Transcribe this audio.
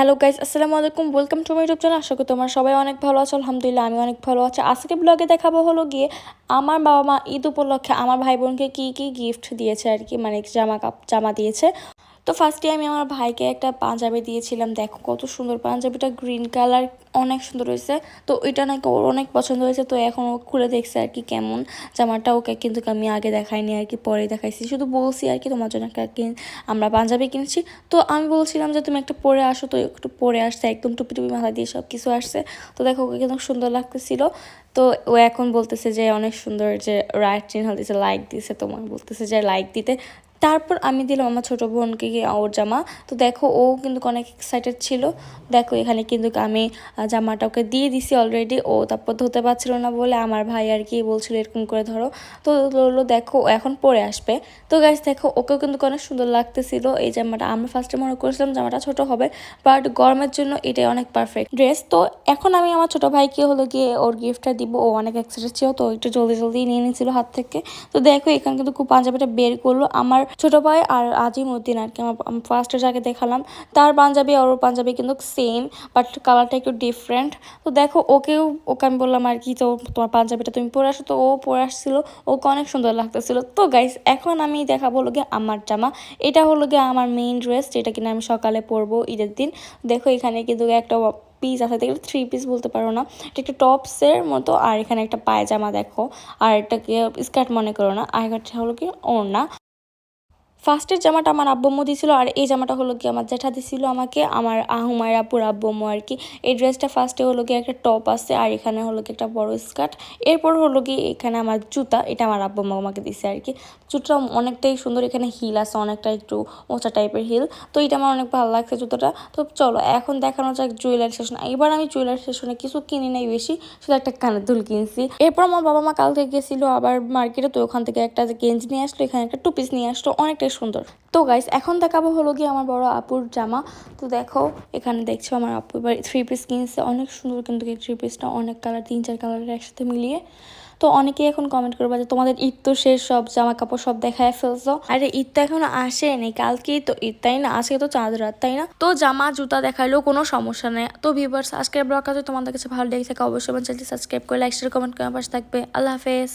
Hello guys আসসালামু আলাইকুম। Welcome to my YouTube channel আশা করি তোমার সবাই অনেক ভালো আছো। আলহামদুলিল্লাহ, আমি অনেক ভালো আছি। আজকে ব্লগে দেখাবো হলো গিয়ে আমার বাবা মা ঈদ উপলক্ষে আমার ভাই বোনকে কী কী গিফট দিয়েছে আর কি মানে জামা কাপ, জামা দিয়েছে। তো ফার্স্টে আমি আমার ভাইকে একটা পাঞ্জাবি দিয়েছিলাম, দেখো কত সুন্দর পাঞ্জাবিটা গ্রিন কালার অনেক সুন্দর হয়েছে। তো এটা নাকি ওর অনেক পছন্দ হয়েছে, তো এখন ও খুলে দেখছে আর কি কেমন। জামাটা ওকে কিন্তু আমি আগে দেখাইনি আর কি, পরে দেখাইছি। শুধু বলছি আর কি তোমার জন্য একটা আমরা পাঞ্জাবি কিনছি। তো আমি বলছিলাম যে, তুমি একটা পরে আসো, তো একটু পরে আসছে, একদম টুপি টুপি মাথা দিয়ে সব কিছু আসছে। তো দেখো ওকে কিন্তু সুন্দর লাগতেছিল। তো ও এখন বলতেছে যে, অনেক সুন্দর যে রাইট চিহ্ন দিছে লাইক দিছে তোমার। বলতেছে যে লাইক দিতে। তারপর আমি দিলাম আমার ছোটো বোনকে ওর জামা। তো দেখো, ও কিন্তু অনেক এক্সাইটেড ছিল। দেখো, এখানে কিন্তু আমি জামাটা ওকে দিয়ে দিছি অলরেডি ও তারপর ধুতে পারছিল না বলে আমার ভাই আর কি বলছিল এরকম করে ধরো। তো বলল, দেখো এখন পরে আসবে। তো গাছ দেখো, ওকেও কিন্তু অনেক সুন্দর লাগতেছিল। এই জামাটা আমরা ফার্স্টে মনে করেছিলাম, জামাটা ছোট হবে। বাট গরমের জন্য এটাই অনেক পারফেক্ট ড্রেস তো এখন আমি আমার ছোট ভাইকে হলো গিয়ে ওর গিফটটা দিব। ও অনেক এক্সাইটেড ছিল, তো একটু জলদি জলদি নিয়ে নিয়েছিল হাত থেকে। তো দেখো, এখানে কিন্তু খুব পাঞ্জাবিটা বের করল। আমার ছোট ভাই আর আজিমউদ্দিন আর কি, আমার ফার্স্টে যাকে দেখালাম, তার পাঞ্জাবি আর ওর পাঞ্জাবি কিন্তু সেম বাট কালারটা একটু ডিফারেন্ট তো দেখো, ওকেও, ওকে আমি বললাম আর কি, তো তোমার পাঞ্জাবিটা তুমি পরে আসো। তো ও পরে আসছিল, ওকে অনেক সুন্দর লাগতেছিল। তো গাইস এখন আমি দেখাবো হলো গিয়ে আমার জামা। এটা হলো গিয়ে আমার মেইন ড্রেস যেটা কিনা আমি সকালে পরবো ঈদের দিন। দেখো, এখানে কিন্তু একটা পিস আছে, দেখলে থ্রি পিস বলতে পারো না। এটা একটা টপসের মতো, আর এখানে একটা পায়জামা দেখো। আর এটাকে স্কার্ট মনে করো না, আর একটা হলো কি ওড়না। ফার্স্টের জামাটা আমার আব্বম্মু দিছিল আর এই জামাটা হলো কি আমার জ্যাঠা দিছিল আমাকে, আমার আহুমায়ের আপুর আব্বম্মু আর কি। এই ড্রেসটা ফার্স্টে হলো কি একটা টপ আছে আর এখানে হলো কি একটা বড় স্কার্ট এরপর হলো কি এখানে আমার জুতা, এটা আমার আব্বম্মু আমাকে দিছে আর কি। জুতোটা অনেকটাই সুন্দর, এখানে হিল আছে, অনেকটা একটু ওঁচা টাইপের হিল তো এটা আমার অনেক ভালো লাগছে জুতোটা। তো চলো, এখন দেখানো যাক জুয়েলারি সেশন এবার আমি জুয়েলারি সেশনে কিছু কিনি নাই বেশি, শুধু একটা কানের দুল কিনছি। এরপর আমার বাবা মা কাল থেকে গেছিল আবার মার্কেটে তো ওখান থেকে একটা গেঞ্জি নিয়ে আসলো, এখানে একটা টু পিস নিয়ে আসলো অনেকটাই সুন্দর। তো গাইস এখন দেখাবো হলো গিয়ে আমার বড় আপুর জামা। তো দেখো, এখানে দেখছ আমার আপু এবার থ্রি পিস কিনছে। অনেক সুন্দর কিন্তু এই থ্রি পিসটা অনেক কালার তিন চার কালারের একসাথে মিলিয়ে। তো অনেকেই এখন কমেন্ট করবে যে তোমাদের ঈদ তো শেষ, সব জামা কাপড় সব দেখায় ফেলছো। আরে ঈদ তো এখনও আসেনি, কালকেই তো ঈদ, তাই না? আজকে তো চাঁদ রাত, তাই না? তো জামা, জুতা দেখাইলেও কোনো সমস্যা নেই। তো ভিউয়ার্স আজকের ব্লগ আছে তোমাদের কাছে ভালো লেগেছে অবশ্যই আমার চ্যানেলটি সাবস্ক্রাইব করে লাইক শেয়ার কমেন্ট করে পাশে থাকবে। আল্লাহ হাফেজ।